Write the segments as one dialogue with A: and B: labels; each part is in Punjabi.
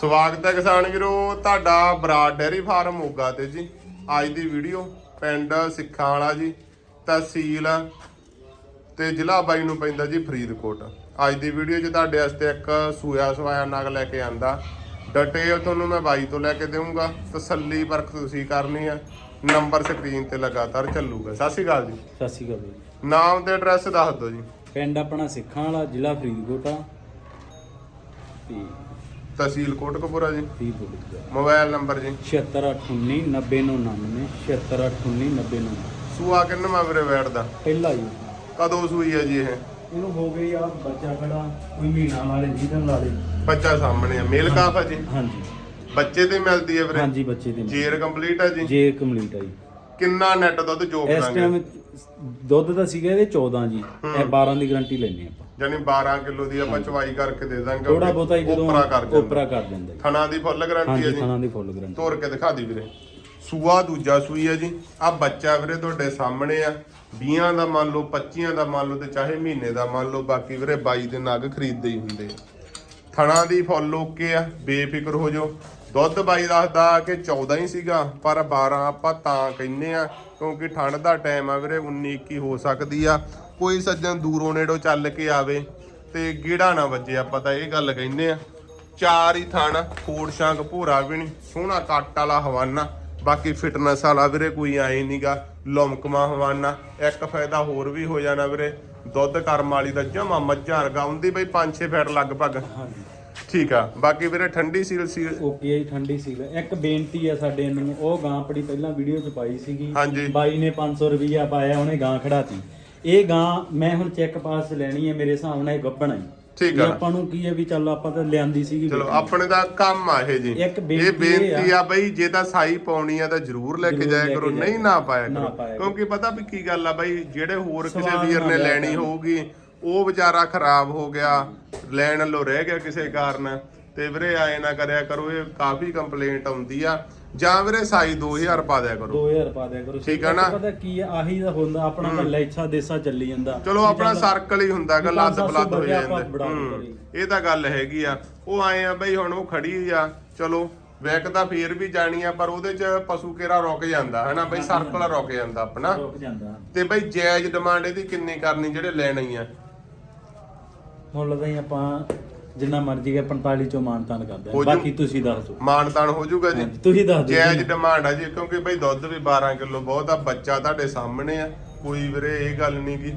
A: ਸਵਾਗਤ ਹੈ ਕਿਸਾਨ ਵੀਰੋ ਤੁਹਾਡਾ ਬਰਾਡ ਡੈਰੀ ਫਾਰਮ ਮੋਗਾ ਤੇ ਜੀ। ਅੱਜ ਦੀ ਵੀਡੀਓ ਪਿੰਡ ਸਿੱਖਾਂ ਵਾਲਾ ਜੀ ਤਹਿਸੀਲ ਤੇ ਜ਼ਿਲ੍ਹਾ ਬਾਈ ਨੂੰ ਪੈਂਦਾ ਜੀ ਫਰੀਦਕੋਟ। ਅੱਜ ਦੀ ਵੀਡੀਓ 'ਚ ਤੁਹਾਡੇ ਵਾਸਤੇ ਇੱਕ ਸੂਆ ਸਵਾਇਆ ਨਗ ਲੈ ਕੇ ਆਂਦਾ। ਡਿਟੇਲ ਤੁਹਾਨੂੰ ਮੈਂ ਬਾਈ ਤੋਂ ਲੈ ਕੇ ਦੇਵਾਂਗਾ ਤਸੱਲੀ ਪਰਖ ਤੁਸੀਂ ਕਰਨੀ ਆ। ਨੰਬਰ ਸਕਰੀਨ ਤੇ ਲਗਾਤਾਰ ਚੱਲੂਗਾ। ਸਤਿ ਸ਼੍ਰੀ ਅਕਾਲ ਜੀ।
B: ਸਤਿ ਸ਼੍ਰੀ ਅਕਾਲ ਜੀ।
A: ਨਾਮ ਤੇ ਐਡਰੈਸ ਦੱਸ ਦਿਓ ਜੀ।
B: ਪਿੰਡ ਆਪਣਾ ਸਿੱਖਾਂ ਵਾਲਾ ਜ਼ਿਲ੍ਹਾ ਫਰੀਦਕੋਟ ਆ। ਤੇ
A: ਤਹਿਸੀਲ ਕੋਟਕਪੂਰਾ ਜੀ।
B: ਫਰੀਦਕੋਟ ਦਾ
A: ਮੋਬਾਈਲ ਨੰਬਰ ਜੀ।
B: 7698 9099 7698 9099
A: ਸੂਆ ਕਿੰਨਾ ਵੀਰੇ ਬੈਠਦਾ
B: ਪਹਿਲਾ ਜੀ
A: ਕਦੋਂ ਸੂਈ ਹੈ ਜੀ ਇਹ?
B: ਇਹਨੂੰ ਹੋ ਗਈ ਆ ਬੱਚਾ ਖੜਾ ਕੋਈ ਮਹੀਨਾ ਵਾਲੇ ਜੀਦਨ ਵਾਲੇ
A: ਬੱਚਾ ਸਾਹਮਣੇ ਆ। ਮੇਲ ਕਾਫ ਹੈ ਜੀ?
B: ਹਾਂਜੀ।
A: ਬੱਚੇ ਤੇ ਮਿਲਦੀ ਹੈ ਵੀਰੇ?
B: ਹਾਂਜੀ ਬੱਚੇ ਦੇ
A: ਜੇਰ ਕੰਪਲੀਟ ਹੈ ਜੀ?
B: ਜੇ ਕੰਪਲੀਟ ਆ ਜੀ।
A: ਕਿੰਨਾ ਨੈਟ ਦੁੱਧ ਜੋਗ
B: ਇਸ
A: ਕਰਾਂਗੇ?
B: ਟਾਈਮ ਦੁੱਧ ਦਾ ਸੀਗਾ ਇਹਦੇ 14 ਜੀ ਇਹ 12 ਦੀ ਗਾਰੰਟੀ ਲੈਣੇ ਆਪਾਂ।
A: ਯਾਨੀ 12 ਕਿਲੋ ਦੀ ਆਪਾਂ ਚਵਾਈ ਕਰਕੇ ਦੇ ਦਾਂਗੇ
B: ਥੋੜਾ ਬਹੁਤਾ ਹੀ ਜਦੋਂ
A: ਉਪਰਾ ਕਰ ਜਾਂਦਾ
B: ਉਪਰਾ ਕਰ ਜੀ
A: ਥਣਾ ਦੀ ਫੁੱਲ ਗਾਰੰਟੀ ਹੈ
B: ਹਾਂਜੀ
A: ਜੀ।
B: ਥਾਣਾ ਦੀ ਫੁੱਲ ਗਾਰੰਟੀ
A: ਤੋੜ ਕੇ ਦਿਖਾ ਦੀ ਵੀਰੇ। ਸੂਆ ਦੂਜਾ ਸੂਈ ਹੈ ਜੀ। ਆ ਬੱਚਾ ਵੀਰੇ ਤੁਹਾਡੇ ਸਾਹਮਣੇ ਆ। 20 ਦਾ ਮੰਨ ਲਓ 25 ਦਾ ਮੰਨ ਲਓ ਤੇ ਚਾਹੇ ਮਹੀਨੇ ਦਾ ਮੰਨ ਲਓ ਬਾਕੀ ਵੀਰੇ 22 ਦੇ ਨਗ ਖਰੀਦਦੇ ਹੀ ਹੁੰਦੇ ਆ। ਥਣਾ ਦੀ ਫੁੱਲ ਓਕੇ ਆ ਬੇਫਿਕਰ ਹੋ ਜਾਓ। ਦੁੱਧ ਬਾਈ ਦੱਸਦਾ ਕਿ 14 ਹੀ ਸੀਗਾ, ਪਰ 12 ਆਪਾਂ ਤਾਂ ਕਹਿੰਨੇ ਆ ਕਿਉਂਕਿ ਠੰਡ ਦਾ ਟਾਈਮ ਆ ਵੀਰੇ 19 21 ਹੋ ਸਕਦੀ ਆ। ਕੋਈ ਸੱਜਣ ਦੂਰੋਂ ਨੇੜੋਂ ਚੱਲ ਕੇ ਆਵੇ ਤੇ ਗੇੜਾ ਨਾ ਵੱਜੇ ਆਪਾਂ ਤਾਂ ਇਹ ਗੱਲ ਕਹਿੰਨੇ ਆ ਚਾਰ ਹੀ ਥਣ ਫੂੜ ਸ਼ਾਂਕ ਭੂਰਾ ਵੀ ਨਹੀਂ, ਸੋਹਣਾ ਕੱਟ ਵਾਲਾ ਹਵਾਨਾ। ਬਾਕੀ ਫਿਟਨੈਸ ਵਾਲਾ ਵੀਰੇ ਕੋਈ ਆਏ ਨਹੀਂਗਾ ਲਮਕਮਾ ਹਵਾਨਾ। ਇੱਕ ਫਾਇਦਾ ਹੋਰ ਵੀ ਹੋ ਜਾਣਾ ਵੀਰੇ, ਦੁੱਧ ਕਰਮ ਵਾਲੀ ਦਾ ਜਮਾ ਮੱਝਾਂ ਵਰਗਾ ਹੁੰਦੀ ਬਈ 5-6 ਫੈਟ ਲਗਭਗ।
B: ਹਾਂਜੀ
A: ਠੀਕ ਆ। ਬਾਕੀ ਵੀਰੇ ਠੰਡੀ ਸੀਲ ਸੀਲ
B: ਓਕੇ ਜੀ ਠੰਡੀ ਸੀਗਾ ਇੱਕ ਬੇਨਤੀ ਆ ਸਾਡੇ ਨੂੰ ਉਹ ਗਾਂ ਆਪਣੀ ਪਹਿਲਾਂ ਵੀਡੀਓ 'ਚ ਪਾਈ ਸੀਗੀ।
A: ਹਾਂਜੀ।
B: ਬਾਈ ਨੇ 500 ਰੁਪਈਆ ਪਾਇਆ ਉਹਨੇ ਗਾਂ ਖੜਾਤੀ। ਇਹ ਗਾਂ ਮੈਂ ਹੁਣ ਚੈੱਕ ਪਾਸ ਲੈਣੀ ਹੈ ਮੇਰੇ ਹਿਸਾਬ ਨਾਲ ਇਹ ਗੱਬਣ ਆਈ
A: ਠੀਕ ਆ।
B: ਆਪਾਂ ਨੂੰ ਕੀ ਹੈ ਵੀ ਚੱਲ ਆਪਾਂ ਤਾਂ ਲਿਆਂਦੀ ਸੀਗੀ
A: ਚਲੋ ਆਪਣੇ ਦਾ ਕੰਮ ਆ ਇਹ ਜੀ।
B: ਇੱਕ
A: ਇਹ
B: ਬੇਨਤੀ
A: ਬੇਨਤੀ ਆ ਬਈ ਜੇ ਤਾਂ ਸਾਈ ਪਾਉਣੀ ਆ ਤਾਂ ਜ਼ਰੂਰ ਲੈ ਕੇ
B: ਜ਼ਰੂਰ
A: ਜਾਇਆ
B: ਲੈ
A: ਕਰੋ
B: ਕੇ
A: ਨਹੀਂ ਨਾ ਪਾਇਆ
B: ਨਾ
A: ਕਰੋ।
B: ਪਾਇਆ ਕਰੋ।
A: ਕਿਉਂਕਿ ਪਤਾ ਵੀ ਕੀ ਗੱਲ ਆ ਬਈ ਜਿਹੜੇ ਹੋਰ ਕਿਸੇ ਵੀਰ
B: ਨਾ
A: ਨੇ
B: ਲਿਆ
A: ਲੈਣੀ
B: ਕਰਨ।
A: ਹੋਊਗੀ ਉਹ ਵਿਚਾਰਾ ਖਰਾਬ ਹੋ ਗਿਆ ਲੈਣ ਵੱਲੋਂ ਰਹਿ ਗਿਆ ਕਿਸੇ ਕਾਰਨ ਤੇ ਵੀਰੇ ਆਏ ਨਾ ਕਰਿਆ ਕਰੋ ਇਹ ਕਾਫੀ ਕੰਪਲੇਂਟ ਆਉਂਦੀ ਆ। ਜਾਂ ਵੀਰੇ ਸਾਈ 2000 ਪਾ ਦਿਆ ਕਰੋ।
B: 2000 ਪਾ ਦਿਆ ਕਰੋ।
A: ਠੀਕ ਆ ਨਾ?
B: ਪਤਾ ਕੀ ਹੈ ਆਹੀ ਦਾ ਹੁੰਦਾ ਆਪਣਾ ਤਾਂ ਲੈਛਾ ਦੇਸਾ ਚੱਲੀ ਜਾਂਦਾ।
A: ਚਲੋ ਆਪਣਾ ਸਰਕਲ ਹੀ ਹੁੰਦਾ ਗਾ ਲੱਦ ਬਲੱਦ ਹੋ ਜਾਂਦੇ। ਹੂੰ। ਇਹ ਤਾਂ ਗੱਲ ਹੈਗੀ ਆ। ਉਹ ਆਏ ਆ ਬਈ ਹੁਣ ਉਹ ਖੜੀ ਆ ਚਲੋ ਵੈਕ ਤਾਂ ਫੇਰ ਵੀ ਜਾਣੀ ਆ ਪਰ ਉਹਦੇ ਚ ਪਸ਼ੂ ਕੇਰਾ ਰੁਕ ਜਾਂਦਾ ਹਨਾ ਬਈ? ਸਰਕਲ ਰੁਕ ਜਾਂਦਾ ਆਪਣਾ।
B: ਰੁਕ ਜਾਂਦਾ।
A: ਤੇ ਬਈ ਜਾਇਜ਼ ਡਿਮਾਂਡ ਇਹਦੀ ਕਿੰਨੀ ਕਰਨੀ ਜਿਹੜੇ ਲੈਣੀ ਆ?
B: ਮੁੱਲ ਤਾਂ ਹੀ ਆਪਾਂ ਜਿੰਨਾ ਮਰਜ਼ੀ ਹੈ 45 ਚੋਂ ਮਾਨਤਾਨ ਕਰਦੇ
A: ਹੋ
B: ਹਾਂ
A: ਜੂ-
B: ਬਾਕੀ ਤੁਸੀਂ ਦੱਸ ਦਿਓ।
A: ਮਾਨਤਾਨ ਹੋ ਜਾਊਗਾ ਜੀ।
B: ਹਾਂਜੀ, ਤੁਸੀਂ ਦੱਸ ਦਿਓ
A: ਜਾਇਜ਼ ਡਿਮਾਂਡ ਆ ਜੀ ਕਿਉਂਕਿ ਬਈ ਦੁੱਧ ਵੀ 12 ਕਿਲੋ ਬਹੁਤ ਆ ਬੱਚਾ ਤੁਹਾਡੇ ਸਾਹਮਣੇ ਆ। ਕੋਈ ਵੀਰੇ ਇਹ ਗੱਲ ਨਹੀਂ ਗੀ।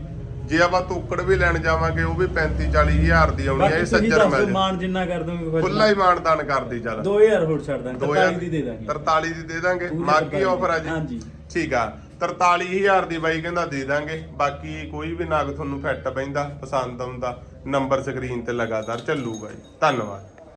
A: ਜੇ ਆਪਾਂ ਤੋਕੜ ਵੀ ਲੈਣ ਜਾਵਾਂਗੇ ਉਹ ਵੀ 35 40 ਹਜ਼ਾਰ ਦੀ ਆਉਣੀ ਆ
B: ਬਾਕੀ
A: ਇਹ
B: ਤੁਸੀਂ
A: ਸੱਜਰ
B: ਦੱਸ ਦਿਓ ਮਾਨ ਜਿੰਨਾ ਕਰ ਦੋਗੇ
A: ਖੁੱਲਾ ਹੀ ਮਾਨਦਾਨ ਕਰਦੀ ਚੱਲ।
B: 2000 ਹੋਰ ਛੱਡ ਦਾਂਗੇ
A: 2000
B: 43 ਦੀ ਦੇ ਦਾਂਗੇ।
A: 43 ਦੀ ਦੇ ਦਾਂਗੇ।
B: ਪੂਰੀ 43
A: ਆਫਰ ਆ ਜੀ।
B: ਹਾਂਜੀ।
A: ਠੀਕ ਆ। 43000 ਦੀ ਬਾਈ ਕਹਿੰਦਾ ਦੇ ਦਾਂਗੇ। ਬਾਕੀ ਕੋਈ ਵੀ ਨਾਗ ਤੁਹਾਨੂੰ ਫਿੱਟ ਪੈਂਦਾ ਪਸੰਦ ਆਉਂਦਾ, ਨੰਬਰ ਸਕਰੀਨ ਤੇ ਲਗਾਤਾਰ ਚੱਲੂਗਾ ਜੀ ਧੰਨਵਾਦ।